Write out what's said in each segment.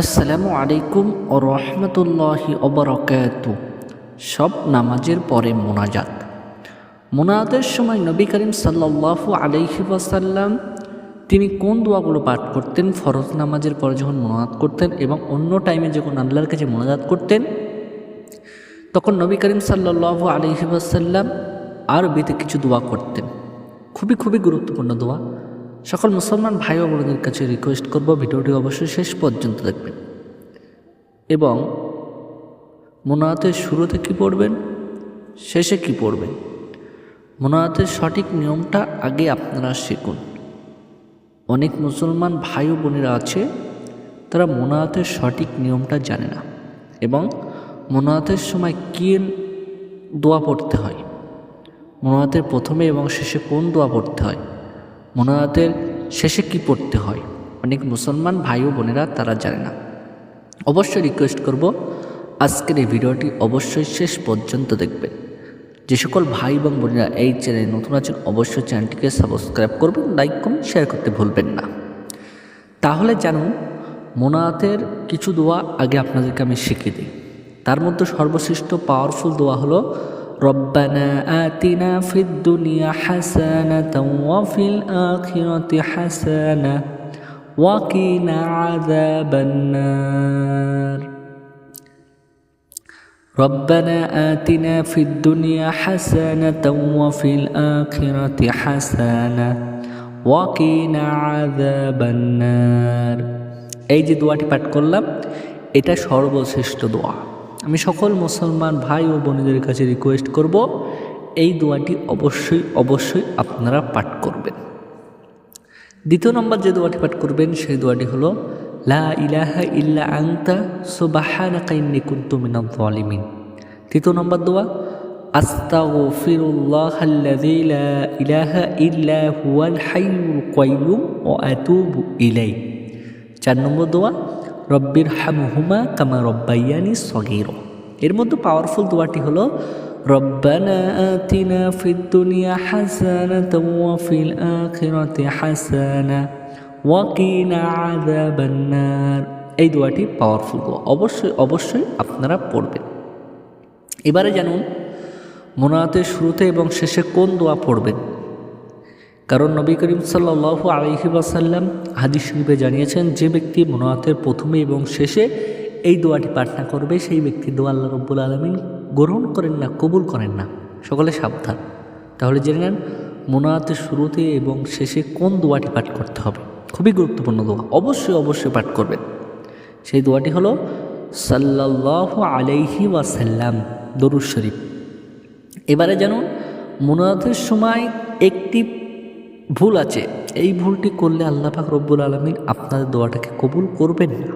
আসসালামু আলাইকুম ও রহমতুল্লাহি অবরকাত সব নামাজের পরে মোনাজাত। মোনাজাতের সময় নবী করিম সাল্লাল্লাহু আলাইহি ওয়াসাল্লাম, তিনি কোন দোয়াগুলো পাঠ করতেন? ফরজ নামাজের পরে যখন মোনাজাত করতেন এবং অন্য টাইমে যখন আল্লাহর কাছে মোনাজাত করতেন, তখন নবী করিম সাল্লাল্লাহু আলাইহি ওয়াসাল্লাম আরবিতে কিছু দোয়া করতেন। খুবই খুবই গুরুত্বপূর্ণ দোয়া। সকল মুসলমান ভাই ও বোনদের কাছে রিকোয়েস্ট করব ভিডিওটি অবশ্যই শেষ পর্যন্ত দেখবেন। এবং মোনায়াতের শুরুতে কি পড়বেন? শেষে কি পড়বেন? মোনায়াতের সঠিক নিয়মটা আগে আপনারা শিখুন। অনেক মুসলমান ভাই ও বোনেরা আছে, তারা মোনায়াতের সঠিক নিয়মটা জানে না এবং মোনায়াতের সময় কী দোয়া পড়তে হয়? মোনায়াতের প্রথমে এবং শেষে কোন দোয়া পড়তে হয়? মোনাজাতের শেষে কি পড়তে হয়? অনেক মুসলমান ভাই ও বোনেরা তারা জানে না। অবশ্যই রিকোয়েস্ট করব, আজকের এই ভিডিওটি অবশ্যই শেষ পর্যন্ত দেখবেন। যে সকল ভাই এবং বোনেরা এই চ্যানেলে নতুন আছেন, অবশ্যই চ্যানেলটিকে সাবস্ক্রাইব করবেন লাইক কমেন্ট শেয়ার করতে ভুলবেন না। তাহলে জানুন মোনায়াতের কিছু দোয়া আগে আপনাদেরকে আমি শিখিয়ে দিই। তার মধ্যে সর্বশ্রেষ্ঠ পাওয়ারফুল দোয়া হলো ربنا آتنا في الدنيا حسنة وفي الآخرة حسنة وقنا عذاب النار ربنا آتنا في الدنيا حسنة وفي الآخرة حسنة وقنا عذاب النار এই যে দোয়াটি পাঠ করলাম এটা সর্বশ্রেষ্ঠ দোয়া আমি সকল মুসলমান ভাই ও বোনদের কাছে রিকোয়েস্ট করব, এই দোয়াটি অবশ্যই অবশ্যই আপনারা পাঠ করবেন। দ্বিতীয় নম্বর যে দোয়াটি পাঠ করবেন, সেই দোয়াটি হলো, লা ইলাহা ইল্লা আংতা সুবাহানাকা ইন্নী কুনতু মিনাল জালিমিন তৃতীয় নম্বর দোয়া, আস্তাগফিরুল্লাহ আল্লাযী লা ইলাহা ইল্লা হুয়াল হাইয়ুল কাইয়ুম ওয়া আতুবু ইলাইহি। চার নম্বর দোয়া রব্বির হামহুমা কামা রব্বাইয়ানি সগির। এর মধ্যে পাওয়ারফুল দোয়াটি হলো দুনিয়া হাসানাতাও ওয়া ফিল আখিরাতি হাসানা ওয়া কিনা এই দোয়াটি পাওয়ারফুল দোয়া। অবশ্যই অবশ্যই আপনারা পড়বেন। এবারে জানুন মোনাতের শুরুতে এবং শেষে কোন দোয়া পড়বেন? কারণ নবী করিম সাল্লাহ আলহি ওয়াসাল্লাম হাদিস শরীফে জানিয়েছেন, যে ব্যক্তি মোনাতের প্রথমে এবং শেষে এই দোয়াটি পাঠনা করবে, সেই ব্যক্তি দোয়া আল্লাহ রব্বুল আলমিন গ্রহণ করেন না, কবুল করেন না। সকলে সাবধান। তাহলে জেনে নেন মোনাতের শুরুতে এবং শেষে কোন দোয়াটি পাঠ করতে হবে? খুবই গুরুত্বপূর্ণ দোয়া। অবশ্যই অবশ্যই পাঠ করবেন। সেই দোয়াটি হলো সাল্লাহ আলাইহি ওয়াসাল্লাম, দরুদ শরীফ। এবারে যেন মোনাতের সময় একটি ভুল আছে। এই ভুলটি করলে আল্লাহ পাক রব্বুল আলমিন আপনাদের দোয়াটাকে কবুল করবেন না।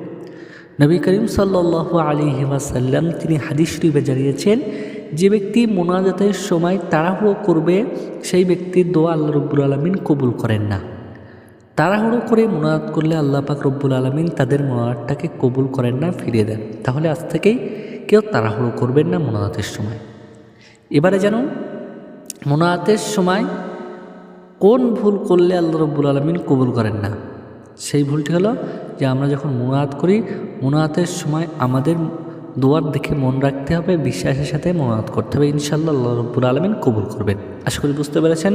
নবী করিম সাল্লাহ আলী ওয়াসাল্লাম তিনি হাদিস শরীফে জানিয়েছেন, যে ব্যক্তি মোনাজাতের সময় তাড়াহুড়ো করবে, সেই ব্যক্তির দোয়া আল্লাহ রব্বুল আলমিন কবুল করেন না। তাড়াহুড়ো করে মোনাজাত করলে আল্লাহ পাক রব্বুল আলমিন তাদের মোনাজাতটাকে কবুল করেন না, ফিরিয়ে দেন। তাহলে আজ থেকেই কেউ তাড়াহুড়ো করবেন না মোনাজাতের সময়। এবারে যেন মোনাজাতের সময় কোন ভুল করলে আল্লাহ রব্বুল আলমিন কবুল করেন না? সেই ভুলটি হলো যে আমরা যখন মোনাত করি মোনাতের সময় আমাদের দোয়ার দেখে মন রাখতে হবে, বিশ্বাসের সাথে মোনাত করতে হবে। ইনশাল্লাহ আল্লাহ রব্বুল আলমিন কবুল করবেন। আশা করি বুঝতে পেরেছেন।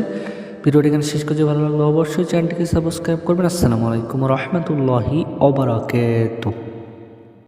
ভিডিওটি এখানে শেষ করতে ভালো লাগল অবশ্যই চ্যানেলটিকে সাবস্ক্রাইব করবেন। আসসালামু আলাইকুম রহমতুল্লাহি অবরাকেতু